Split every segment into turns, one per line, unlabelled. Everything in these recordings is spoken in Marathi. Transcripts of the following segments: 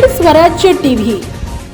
स्वराज्य टीव्ही.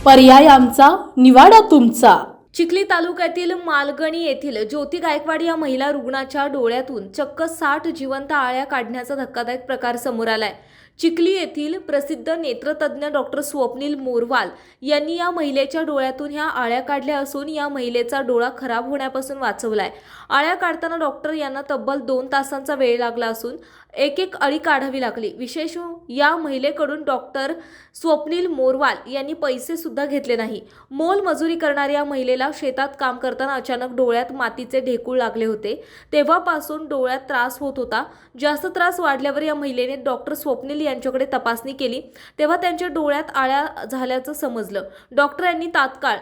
पर्याय आमचा निवाडा तुमचा.
चिखली तालुक्यातील मालगणी येथील ज्योती गायकवाड या महिला रुग्णाच्या डोळ्यातून चक्क साठ जिवंत आळ्या काढण्याचा धक्कादायक प्रकार समोर आलाय. चिखली येथील प्रसिद्ध नेत्रतज्ञ डॉक्टर स्वप्नील मोरवाल यांनी या महिलेच्या डोळ्यातून ह्या आळ्या काढल्या असून या महिलेचा डोळा खराब होण्यापासून वाचवलाय. आळ्या काढताना डॉक्टर यांना तब्बल दोन तासांचा वेळ लागला असून एक एक अळी काढावी लागली. विशेष या महिलेकडून डॉक्टर स्वप्नील मोरवाल यांनी पैसे सुद्धा घेतले नाही. मोल मजुरी करणाऱ्या या महिलेला शेतात काम करताना अचानक डोळ्यात मातीचे ढेकूळ लागले होते. तेव्हापासून डोळ्यात त्रास होत होता. जास्त त्रास वाढल्यावर या महिलेने डॉक्टर स्वप्नील यांच्याकडे तपासणी केली तेव्हा त्यांच्या डोळ्यात आळ्या झाल्याचं समजलं. डॉक्टरांनी तात्काळ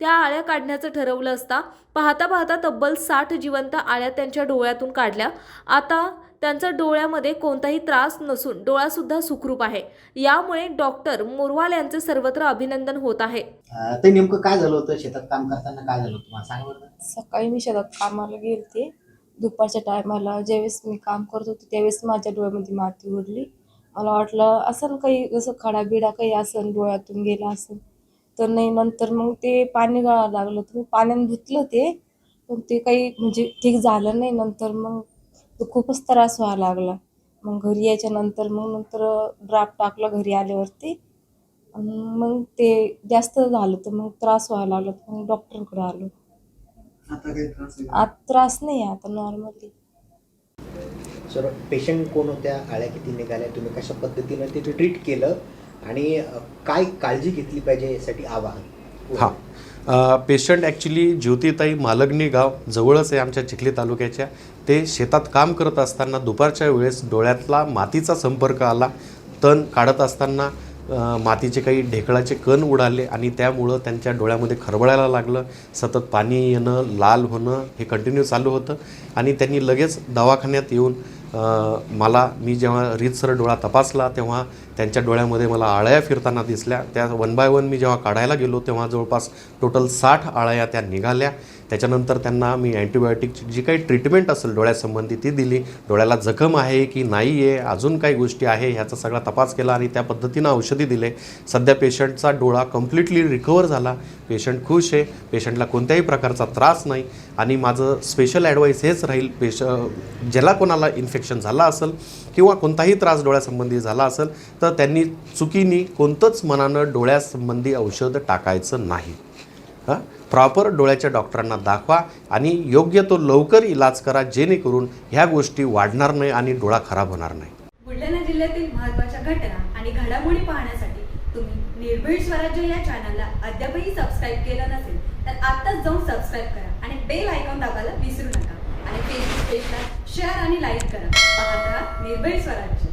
त्या आळ्या काढण्याचं ठरवलं असता पाहता पाहता तब्बल साठ जिवंत आळ्या त्यांच्या डोळ्यातून काढल्या. आता त्यांचा डोळ्यामध्ये कोणताही त्रास नसून डोळासुद्धा सुखरूप आहे. यामुळे डॉक्टर मोरवाल यांचे सर्वत्र अभिनंदन होत आहे.
अं, ते नेमकं काय झालं होतं? शेतात काम करताना काय झालं होतं? मला सांगा बरं
सकाळी मी शेतात कामाला गेलते. दुपारच्या टायमाला ज्यावेळेस मी काम करत होते त्यावेळेस माझ्या डोळ्यामध्ये माती उडली. मला वाटलं असं काही जसं खडा बिडा काही असं डोळ्यातून गेला असेल तर नाही नंतर मग ते पाणी गळायला लागलं. तर मी पाण्याने धुतलं ते पण ते काही म्हणजे ठीक झालं नाही. नंतर मग तो खूपच त्रास व्हायला लागला. मग घरी यायच्या नंतर मग नंतर ड्राफ्ट टाकलं घरी आल्यावरती. मग ते जास्त झालं तर मग त्रास व्हायला लागला. तर मग डॉक्टरकडे आलो.
आता काही त्रास
नाही? आता नॉर्मली.
सर पेशंट कोण होत्या आळ्या किती निघाल्या तुम्ही कशा पद्धतीनं ते ट्रीट केलं आणि काय काळजी घेतली पाहिजे यासाठी आवाहन?
हां. पेशंट ॲक्च्युली ज्योतिताई मालगणी गाव जवळच आहे आमच्या चिखली तालुक्याच्या. ते शेतात काम करत असताना दुपारच्या वेळेस डोळ्यातला मातीचा संपर्क आला. तण काढत असताना मातीचे काही ढेकळाचे कण उडाले आणि त्यामुळं त्यांच्या डोळ्यामध्ये खरबळायला लागलं. सतत पाणी येणं लाल होणं हे कंटिन्यू चालू होतं आणि त्यांनी लगेच दवाखान्यात येऊन मला मी जेव्हा रीतसर डोळा तपासला तेव्हा त्यांच्या डोळ्यामध्ये मला आळ्या फिरताना दिसल्या. त्या वन बाय वन मी जेव्हा काढायला गेलो तेव्हा जवळपास टोटल साठ आळ्या त्या निघाल्या. त्याच्यानंतर त्यांना मी अँटीबायोटिकची जी काही ट्रीटमेंट असेल डोळ्यासंबंधी ती दिली. डोळ्याला जखम आहे की नाही आहे अजून काही गोष्टी आहे ह्याचा सगळा तपास केला आणि त्या पद्धतीनं औषधी दिले. सध्या पेशंटचा डोळा कम्प्लिटली रिकवर झाला. पेशंट खुश आहे. पेशंटला कोणत्याही प्रकारचा त्रास नाही. आणि माझं स्पेशल ॲडवाईस हेच राहील पेश ज्याला कोणाला इन्फेक्शन झालं असेल किंवा कोणताही त्रास डोळ्यासंबंधी झाला असेल तर त्यांनी चुकीने कोणतंच मनानं डोळ्यासंबंधी औषध टाकायचं नाही. प्रॉपर डोळ्याच्या डॉक्टरांना दाखवा आणि योग्य तो लवकर इलाज करा जेणेकरून ह्या गोष्टी वाढणार नाही आणि डोळा खराब होणार नाही.
बुलढाणा जिल्ह्यातील महत्त्वाच्या घटना आणि घडामोडी पाहण्यासाठी तुम्ही निर्भीड स्वराज्य या चॅनलला अद्यापही सबस्क्राईब केलं नसेल तर आत्ताच जाऊन सबस्क्राईब करा आणि बेल आयकॉन दाबायला विसरू नका. आणि फेसबुक पेजला शेअर आणि लाईक करा. पाहत राहा निर्भीड स्वराज्य.